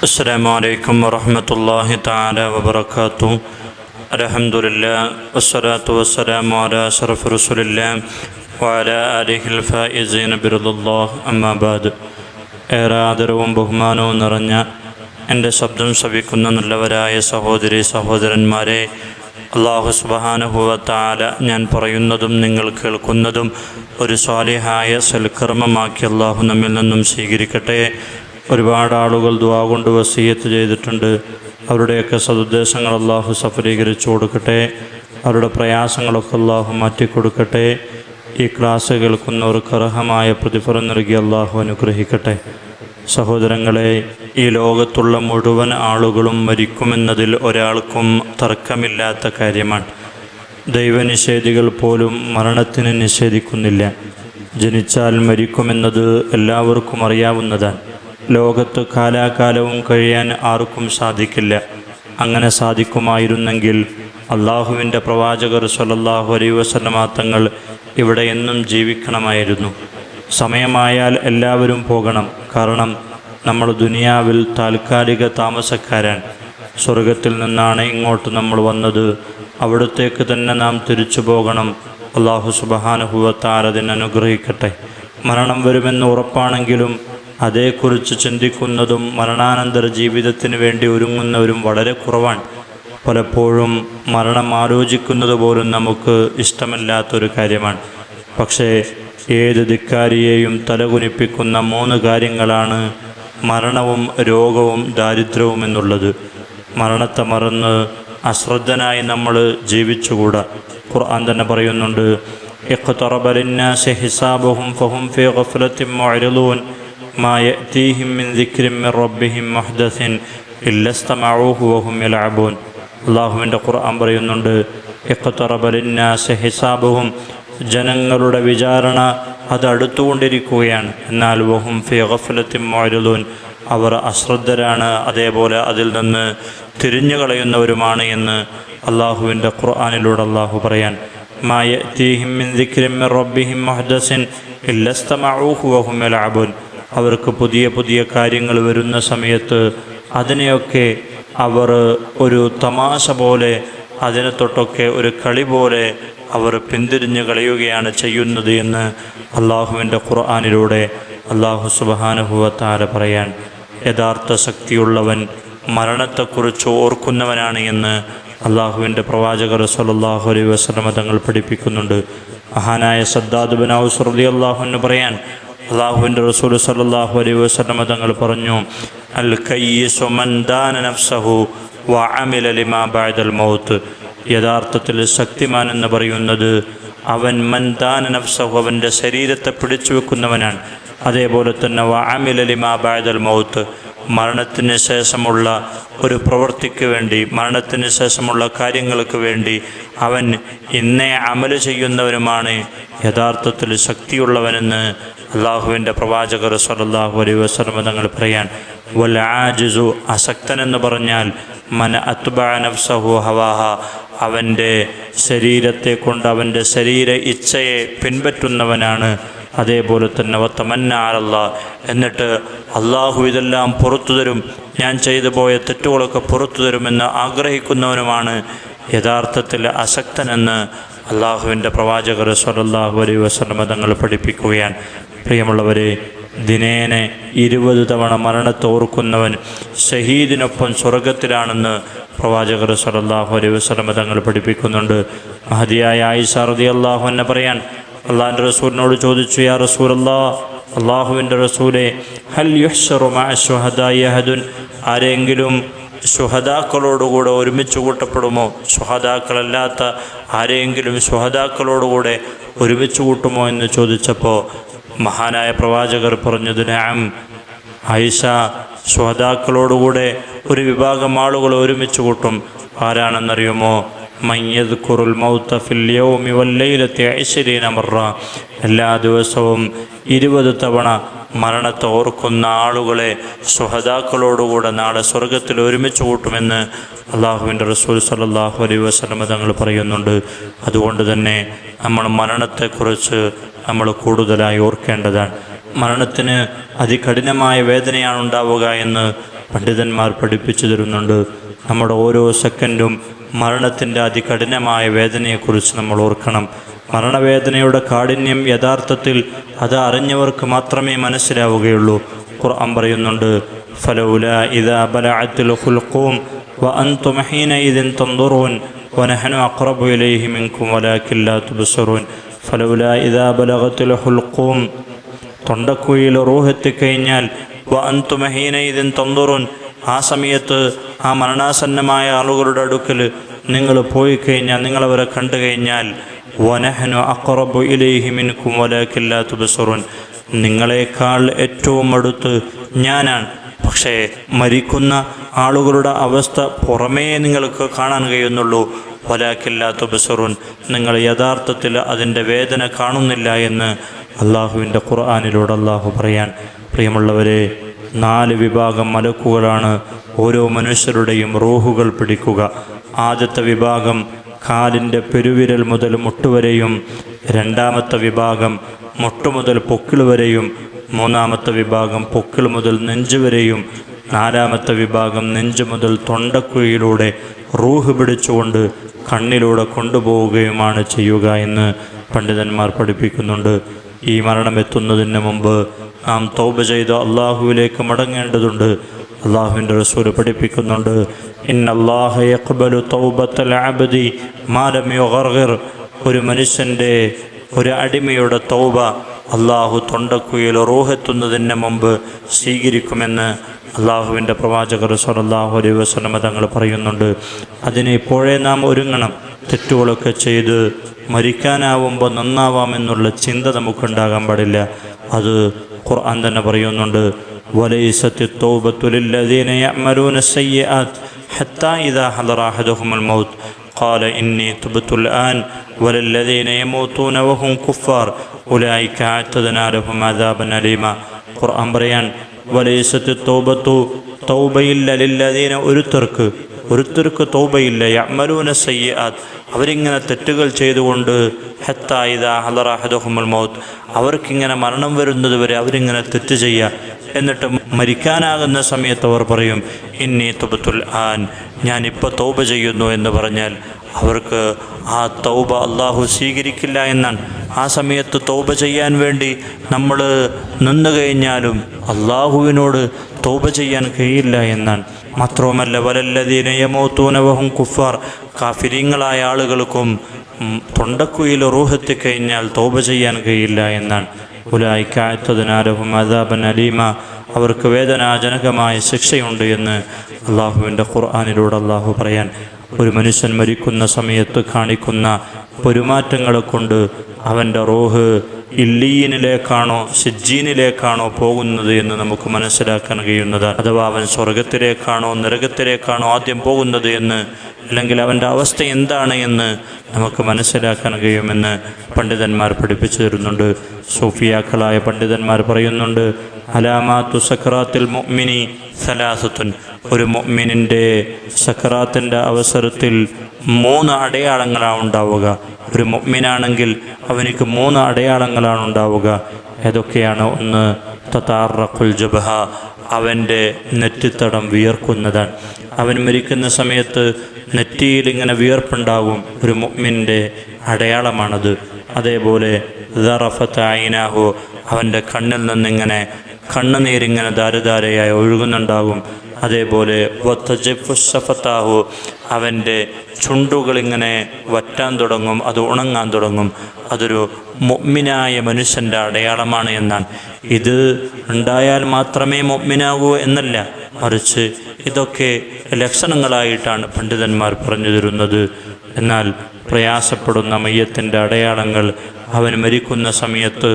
السلام عليكم ورحمة الله تعالى وبركاته الحمد لله والصلاة والسلام على أشرف رسول الله وعلى آله الفائزين برضا الله أما بعد ഏറെ ആദരവും ബഹുമാനവും നിറഞ്ഞ എൻ്റെ ശബ്ദം ശ്രവിക്കുന്ന നല്ലവരായ സഹോദരി സഹോദരന്മാരെ അള്ളാഹു സുബഹാനുഭവത്താല ഞാൻ പറയുന്നതും നിങ്ങൾ കേൾക്കുന്നതും ഒരു സ്വാലിഹായ സൽക്കർമ്മമാക്കി അള്ളാഹു നമ്മിൽ നിന്നും സ്വീകരിക്കട്ടെ ഒരുപാട് ആളുകൾ ദുവാ കൊണ്ട് വസീയത്ത് ചെയ്തിട്ടുണ്ട്. അവരുടെയൊക്കെ സതുദ്ദേശങ്ങൾ അള്ളാഹു സഫലീകരിച്ചു കൊടുക്കട്ടെ. അവരുടെ പ്രയാസങ്ങളൊക്കെ അള്ളാഹു മാറ്റിക്കൊടുക്കട്ടെ. ഈ ക്ലാസ് കേൾക്കുന്നവർക്ക് അർഹമായ പ്രതിഫലം നൽകി അള്ളാഹു അനുഗ്രഹിക്കട്ടെ. സഹോദരങ്ങളെ ഈ ലോകത്തുള്ള മുഴുവൻ ആളുകളും മരിക്കുമെന്നതിൽ ഒരാൾക്കും തർക്കമില്ലാത്ത കാര്യമാണ്. ദൈവനിഷേധികൾ പോലും മരണത്തിന് നിഷേധിക്കുന്നില്ല. ജനിച്ചാൽ മരിക്കുമെന്നത് എല്ലാവർക്കും അറിയാവുന്നതാണ്. ലോകത്ത് കാലാകാലവും കഴിയാൻ ആർക്കും സാധിക്കില്ല. അങ്ങനെ സാധിക്കുമായിരുന്നെങ്കിൽ അള്ളാഹുവിന്റെ പ്രവാചകർ സല്ലല്ലാഹു അലൈ വസല്ലമ തങ്ങൾ ഇവിടെ എന്നും ജീവിക്കണമായിരുന്നു. സമയമായാൽ എല്ലാവരും പോകണം. കാരണം നമ്മൾ ദുനിയാവിൽ താൽക്കാലിക താമസക്കാരാണ് സ്വർഗത്തിൽ നിന്നാണ് ഇങ്ങോട്ട് നമ്മൾ വന്നത്. അവിടത്തേക്ക് തന്നെ നാം തിരിച്ചു പോകണം. അള്ളാഹു സുബഹാനുഭവത്താരതിന് അനുഗ്രഹിക്കട്ടെ. മരണം വരുമെന്ന് ഉറപ്പാണെങ്കിലും അതേക്കുറിച്ച് ചിന്തിക്കുന്നതും മരണാനന്തര ജീവിതത്തിന് വേണ്ടി ഒരുങ്ങുന്നവരും വളരെ കുറവാണ്. പലപ്പോഴും മരണം ആലോചിക്കുന്നത് പോലും നമുക്ക് ഇഷ്ടമല്ലാത്തൊരു കാര്യമാണ്. പക്ഷേ ഏത് ധിക്കാരിയെയും തലകുനിപ്പിക്കുന്ന മൂന്ന് കാര്യങ്ങളാണ് മരണവും രോഗവും ദാരിദ്ര്യവും എന്നുള്ളത്. മരണത്തെ മറന്ന് അശ്രദ്ധനായി നമ്മൾ ജീവിച്ചുകൂടാ. ഖുർആൻ തന്നെ പറയുന്നുണ്ട് ഹിസാബുഹും ഫഹും ഫീ ഗഫ്ലത്തിൻ ما يأتيهم من ذكر من ربهم محدث إلا استمعوه وهم يلعبون അള്ളാഹുവിൻ്റെ ഖുർആൻ പറയുന്നുണ്ട് ഇഖ്തറബ ലിന്നാസ് ഹിസാബുഹും ജനങ്ങളുടെ വിചാരണ അത് അടുത്തുകൊണ്ടിരിക്കുകയാണ് എന്നാൽ വഹും ഫി ഗഫലത്തിൻ മുഅരിദൂൻ അവർ അശ്രദ്ധരാണ് അതേപോലെ അതിൽ നിന്ന് തിരിഞ്ഞു കളയുന്നവരുമാണ് എന്ന് അള്ളാഹുവിൻ്റെ ഖുർആാനിലൂടെ അള്ളാഹു പറയാൻ മായത്തീഹിം മിൻ ദിക്രിൻ മിൻ റബ്ബിഹിം മുഹ്ദസിൻ ഇല്ലസ്തമഊഹു വഹും യലഅബൂൻ അവർക്ക് പുതിയ പുതിയ കാര്യങ്ങൾ വരുന്ന സമയത്ത് അതിനെയൊക്കെ അവർ ഒരു തമാശ പോലെ അതിനെ തൊട്ടൊക്കെ ഒരു കളി പോലെ അവർ പിന്തിരിഞ്ഞ് കളയുകയാണ് ചെയ്യുന്നത് എന്ന് അള്ളാഹുവിന്റെ ഖുർആാനിലൂടെ അള്ളാഹു സുബഹാനുഭവത്താല പറയാൻ യഥാർത്ഥ ശക്തിയുള്ളവൻ മരണത്തെക്കുറിച്ച് ഓർക്കുന്നവനാണ് എന്ന് അള്ളാഹുവിന്റെ പ്രവാചകർ സലല്ലാഹു അലൈഹി വസ്ലമ തങ്ങൾ പഠിപ്പിക്കുന്നുണ്ട്. മഹാനായ സദ്ദാദ് ഔസ് റലി അള്ളാഹുവിന് പറയാൻ അള്ളാഹുവിന്റെ റസൂൽ സല്ലാഹു അലൈ വസ്ലമ തങ്ങൾ പറഞ്ഞു അൽ നഫ്സഹു വ ലിമാ ബഅദൽ മൗത്ത്. യഥാർത്ഥത്തിൽ ശക്തിമാൻ എന്ന് പറയുന്നത് അവൻ മന്ദാന നഫ്സഹു അവന്റെ ശരീരത്തെ പിടിച്ചു വെക്കുന്നവനാണ്. അതേപോലെ തന്നെ വ അമില ലിമാ ബഅദൽ മൗത്ത്. മരണത്തിന് ശേഷമുള്ള ഒരു പ്രവൃത്തിക്ക് വേണ്ടി മരണത്തിന് ശേഷമുള്ള കാര്യങ്ങൾക്ക് വേണ്ടി അവൻ ഇന്നേ അമൽ ചെയ്യുന്നവനുമാണ്. യഥാർത്ഥത്തിൽ ശക്തിയുള്ളവനെന്ന് അള്ളാഹുവിന്റെ പ്രവാചകർ സല്ലല്ലാഹു അലൈ വസ്ലമ തങ്ങൾ പറയാൻ വൽ ആജിസു അസക്തനെന്ന് പറഞ്ഞാൽ മന അത്ബാനഫ്സഹു ഹവാഹ അവന്റെ ശരീരത്തെ കൊണ്ട് അവന്റെ ശരീര ഇച്ഛയെ പിൻപറ്റുന്നവനാണ്. അതേപോലെ തന്നെ വത്തമന്നാറല്ല എന്നിട്ട് അള്ളാഹു ഇതെല്ലാം പുറത്തു തരും ഞാൻ ചെയ്തു പോയ തെറ്റുകളൊക്കെ പുറത്തു തരുമെന്ന് ആഗ്രഹിക്കുന്നവനുമാണ്. യഥാർത്ഥത്തിൽ അശക്തനെന്ന് അള്ളാഹുവിന്റെ പ്രവാചകർ സ്വലല്ലാഹു അലൈ വസ്ലമ തങ്ങൾ പഠിപ്പിക്കുകയാണ്. പ്രിയമുള്ളവരെ ദിനേനെ ഇരുപത് തവണ മരണത്തെ ഓർക്കുന്നവൻ ഷഹീദിനൊപ്പം സ്വർഗത്തിലാണെന്ന് പ്രവാചകർ സലല്ലാഹു അലൈഹി വസ്ലമ തങ്ങൾ പഠിപ്പിക്കുന്നുണ്ട്. മഹതിയായ ആയിഷ റതി അള്ളാഹു എന്നെ പറയാൻ അള്ളാഹിന്റെ റസൂലിനോട് ചോദിച്ചു യാ റസൂൽ അല്ലാ അള്ളാഹുവിന്റെ റസൂലെ ഹൽ യുഹ്ഷറുമാഹദുൻ ആരെങ്കിലും സുഹദാക്കളോടുകൂടെ ഒരുമിച്ച് കൂട്ടപ്പെടുമോ? സുഹദാക്കളല്ലാത്ത ആരെങ്കിലും സുഹദാക്കളോടുകൂടെ ഒരുമിച്ച് കൂട്ടുമോ എന്ന് ചോദിച്ചപ്പോൾ മഹാനായ പ്രവാചകർ പറഞ്ഞത് നാം ആയിഷ ശ്രോതാക്കളോടുകൂടെ ഒരു വിഭാഗം ആളുകൾ ഒരുമിച്ച് കൂട്ടും. ആരാണെന്നറിയുമോ? മയ്യത് കുറുൽ മൗത്ത ഫില്യൗമി വല്ലയിലത്തെ ഐശ്വര്യനമറ എല്ലാ ദിവസവും ഇരുപത് തവണ മരണത്തെ ഓർക്കുന്ന ആളുകളെ സുഹതാക്കളോടുകൂടെ നാളെ സ്വർഗത്തിൽ ഒരുമിച്ച് കൂട്ടുമെന്ന് അള്ളാഹുവിന്റെ റസൂൽ സല്ലാഹു അലൈഹി വസ്ലമ തങ്ങൾ പറയുന്നുണ്ട് അതുകൊണ്ട് തന്നെ നമ്മൾ മരണത്തെക്കുറിച്ച് നമ്മൾ കൂടുതലായി ഓർക്കേണ്ടതാണ്. മരണത്തിന് അതികഠിനമായ വേദനയാണ് ഉണ്ടാവുക എന്ന് പണ്ഡിതന്മാർ പഠിപ്പിച്ചു തരുന്നുണ്ട്. നമ്മുടെ ഓരോ സെക്കൻഡും മരണത്തിന്റെ അതികഠിനമായ വേദനയെക്കുറിച്ച് നമ്മൾ ഓർക്കണം. മരണവേദനയുടെ കാഠിന്യം യഥാർത്ഥത്തിൽ അത് അറിഞ്ഞവർക്ക് മാത്രമേ മനസ്സിലാവുകയുള്ളൂ. ഖുർആൻ പറയുന്നുണ്ട് ഫലൗല ഇദാ ബലഅത്തുൽ ഖുൽഖൂം وأنتم حينئذ تنظرون ونحن أقرب إليه منكم ولكن لا تبصرون فلولا إذا بلغت الحلقوم തൊണ്ടക്കുഴിയിൽ റൂഹെത്തിക്കഴിഞ്ഞാൽ വ അന്തുമഹീന ഇതിൻ തൊന്തുറുൻ ആ സമയത്ത് ആ മരണാസന്നമായ ആളുകളുടെ അടുക്കൽ നിങ്ങൾ പോയി കഴിഞ്ഞാൽ നിങ്ങളവരെ കണ്ടു കഴിഞ്ഞാൽ വനഹനു അക്കറബു ഇലേഹിമിൻകും വലാക്കില്ലാത്തു ബസുറുൻ നിങ്ങളെക്കാൾ ഏറ്റവും അടുത്ത് ഞാനാണ് പക്ഷേ മരിക്കുന്ന ആളുകളുടെ അവസ്ഥ പുറമേ നിങ്ങൾക്ക് കാണാൻ കഴിയുന്നുള്ളൂ. വലാക്കില്ലാത്ത ബസറുൻ നിങ്ങൾ യഥാർത്ഥത്തിൽ അതിന്റെ വേദന കാണുന്നില്ല എന്ന് അള്ളാഹുവിന്റെ ഖുർആാനിലൂടെ അള്ളാഹു പറയാൻ. പ്രിയമുള്ളവരെ നാല് വിഭാഗം മലക്കുകളാണ് ഓരോ മനുഷ്യരുടെയും റൂഹുകൾ പിടിക്കുക. ആദ്യത്തെ വിഭാഗം കാലിന്റെ പെരുവിരൽ മുതൽ മുട്ടുവരെയും രണ്ടാമത്തെ വിഭാഗം മുട്ടു മുതൽ പൊക്കിൾ വരെയും മൂന്നാമത്തെ വിഭാഗം പൊക്കിൾ മുതൽ നെഞ്ച് വരെയും നാലാമത്തെ വിഭാഗം നെഞ്ച് മുതൽ തൊണ്ടക്കുഴിയിലൂടെ റൂഹ് പിടിച്ചുകൊണ്ട് കണ്ണിലൂടെ കൊണ്ടുപോവുകയുമാണ് ചെയ്യുക എന്ന് പണ്ഡിതന്മാർ പഠിപ്പിക്കുന്നുണ്ട്. ഈ മരണം എത്തുന്നതിന് മുമ്പ് നാം തൗബ ചെയ്ത് അള്ളാഹുവിലേക്ക് മടങ്ങേണ്ടതുണ്ട്. അള്ളാഹുവിന്റെ റസൂൽ പഠിപ്പിക്കുന്നുണ്ട്. ഒരു മനുഷ്യന്റെ ഒരു അടിമയുടെ തൗബ അള്ളാഹു തൊണ്ടക്കുയിൽ റൂഹെത്തുന്നതിന് മുമ്പ് സ്വീകരിക്കുമെന്ന് അള്ളാഹുവിൻ്റെ പ്രവാചകർ സല്ലല്ലാഹു അലൈഹി വസല്ലമ തങ്ങൾ പറയുന്നുണ്ട് അതിന് ഇപ്പോഴേ നാം ഒരുങ്ങണം തെറ്റുകളൊക്കെ ചെയ്ത് മരിക്കാനാവുമ്പോൾ നന്നാവാമെന്നുള്ള ചിന്ത നമുക്കുണ്ടാകാൻ പാടില്ല അത് ഖുർആൻ തന്നെ പറയുന്നുണ്ട് വലൈസത്തി തൗബത്തുലില്ലദീന യഅമലൂന സയ്യിആത്ത് ഹത്താ ഇദാ ഹദറ അഹദുഹുൽ മൗത്ത് قال إني تبت الآن وللذين يموتون وهم كفار ഖുർആൻ ഒരുത്തർക്ക് തോബയില്ല യമലൂന സയ്യാത്ത് അവരിങ്ങനെ തെറ്റുകൾ ചെയ്തുകൊണ്ട് ഹത്തായിദ മൗത്ത് അവർക്കിങ്ങനെ മരണം വരുന്നത് വരെ അവരിങ്ങനെ തെറ്റ് ചെയ്യുക എന്നിട്ട് മരിക്കാനാകുന്ന സമയത്ത് അവർ പറയും ഇന്നി തുബത്തുൽ ആൻ ഞാനിപ്പോൾ തോപ ചെയ്യുന്നു എന്ന് പറഞ്ഞാൽ അവർക്ക് ആ തൗബ അള്ളാഹു സ്വീകരിക്കില്ല എന്നാണ്. ആ സമയത്ത് തൗബ ചെയ്യാൻ വേണ്ടി നമ്മൾ നിന്നു കഴിഞ്ഞാലും അള്ളാഹുവിനോട് തൗബ ചെയ്യാൻ കഴിയില്ല എന്നാണ്. മാത്രവുമല്ല വലല്ലതീനയമോത്തൂനവഹും കുഫാർ കാഫിരിങ്ങളായ ആളുകൾക്കും തൊണ്ടക്കുയിൽ റൂഹെത്തിക്കഴിഞ്ഞാൽ തൗബ ചെയ്യാൻ കഴിയില്ല എന്നാണ്. ഉലായിക്കായത്തതിനാലഹും അദാബൻ അലീമ അവർക്ക് വേദനാജനകമായ ശിക്ഷയുണ്ട് എന്ന് അള്ളാഹുവിന്റെ ഖുർആാനിലൂടെ അള്ളാഹു പറയാൻ ഒരു മനുഷ്യൻ മരിക്കുന്ന സമയത്ത് കാണിക്കുന്ന പെരുമാറ്റങ്ങളെ കൊണ്ട് അവന്റെ റോഹ് ഇല്ലീനിലേക്കാണോ ഷിജീനിലേക്കാണോ പോകുന്നത് എന്ന് നമുക്ക് മനസ്സിലാക്കാൻ കഴിയുന്നത് അഥവാ അവൻ സ്വർഗത്തിലേക്കാണോ നരകത്തിലേക്കാണോ ആദ്യം പോകുന്നത് എന്ന് അല്ലെങ്കിൽ അവന്റെ അവസ്ഥ എന്താണ് എന്ന് നമുക്ക് മനസ്സിലാക്കാൻ കഴിയുമെന്ന് പണ്ഡിതന്മാർ പഠിപ്പിച്ചു തരുന്നുണ്ട്. സൂഫിയാക്കളായ പണ്ഡിതന്മാർ പറയുന്നുണ്ട് അലാമാത്തു സക്രാത്തിൽ മൊമിനി സലാസത്തുൻ. ഒരു മൊമിനിന്റെ സക്രാത്തിന്റെ അവസരത്തിൽ മൂന്ന് അടയാളങ്ങളാണ് ഉണ്ടാവുക. ഒരു മൊമിനാണെങ്കിൽ അവനിക്ക് മൂന്ന് അടയാളങ്ങളാണ് ഉണ്ടാവുക. ഏതൊക്കെയാണ്? ഒന്ന് തത്താറക്കുൽ ജബഹ അവന്റെ നെറ്റിത്തടം വിയർക്കുന്നതാണ്. അവൻ മരിക്കുന്ന സമയത്ത് നെറ്റിയിൽ ഇങ്ങനെ വിയർപ്പുണ്ടാവും. ഒരു മൊമ്മിന്റെ അടയാളമാണത്. അതേപോലെ ദറഫത്തായിനാഹു അവന്റെ കണ്ണിൽ നിന്നിങ്ങനെ കണ്ണുനീരിങ്ങനെ ധാരധാരയായി ഒഴുകുന്നുണ്ടാകും. അതേപോലെ വത്തജഫുസഫത്താഹു അവന്റെ ചുണ്ടുകളിങ്ങനെ വറ്റാൻ തുടങ്ങും അത് ഉണങ്ങാൻ തുടങ്ങും. അതൊരു മൊമ്മിനായ മനുഷ്യന്റെ അടയാളമാണ് എന്നാണ്. ഇത് ഉണ്ടായാൽ മാത്രമേ മൊമ്മിനാകൂ എന്നല്ല മറിച്ച് ഇതൊക്കെ ലക്ഷണങ്ങളായിട്ടാണ് പണ്ഡിതന്മാർ പറഞ്ഞു തരുന്നത് എന്നാൽ പ്രയാസപ്പെടുന്ന മയ്യത്തിന്റെ അടയാളങ്ങൾ അവൻ മരിക്കുന്ന സമയത്ത്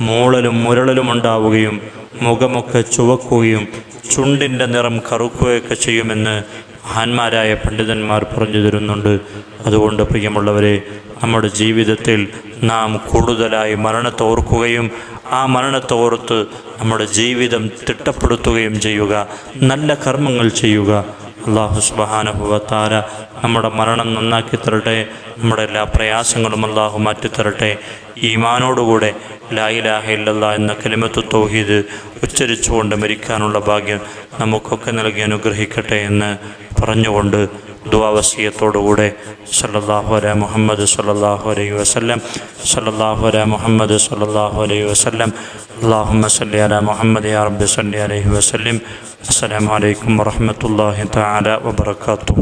മൂളലും മുരളലും ഉണ്ടാവുകയും മുഖമൊക്കെ ചുവക്കുകയും ചുണ്ടിന്റെ നിറം കറുക്കുകയൊക്കെ ചെയ്യുമെന്ന് മഹാന്മാരായ പണ്ഡിതന്മാർ പറഞ്ഞു തരുന്നുണ്ട്. അതുകൊണ്ട് പ്രിയമുള്ളവരെ നമ്മുടെ ജീവിതത്തിൽ നാം കൂടുതലായി മരണത്തെ ഓർക്കുകയും ആ മരണത്തെ ഓർത്ത് നമ്മുടെ ജീവിതം തിട്ടപ്പെടുത്തുകയും ചെയ്യുക നല്ല കർമ്മങ്ങൾ ചെയ്യുക അള്ളാഹു സുബാനുഭവത്താര നമ്മുടെ മരണം നന്നാക്കി തരട്ടെ നമ്മുടെ എല്ലാ പ്രയാസങ്ങളും അള്ളാഹു മാറ്റിത്തരട്ടെ ഈമാനോടുകൂടെ ലായിലാഹ ഇല്ലല്ല എന്ന കലിമത്ത് തൗഹീദ് ഉച്ചരിച്ചുകൊണ്ട് മരിക്കാനുള്ള ഭാഗ്യം നമുക്കൊക്കെ നൽകി അനുഗ്രഹിക്കട്ടെ എന്ന് പറഞ്ഞുകൊണ്ട് ദുവാവസീയത്തോടുകൂടെ സല്ലാഹു അല മുഹമ്മദ് സല്ലാഹു അലൈഹി വസ്ലം സല്ലാഹു അല മുഹമ്മദ് സല്ലാഹു അലൈഹി വസ്ലം അള്ളാഹുമ്മ സല്ലി അല മുഹമ്മദ് യാ റബ്ബി സല്ലി അലൈഹി വസ്ലിം അസ്സലാമലൈക്കും വറഹമത്തല്ലാഹി തആല വബർക്കാത്തു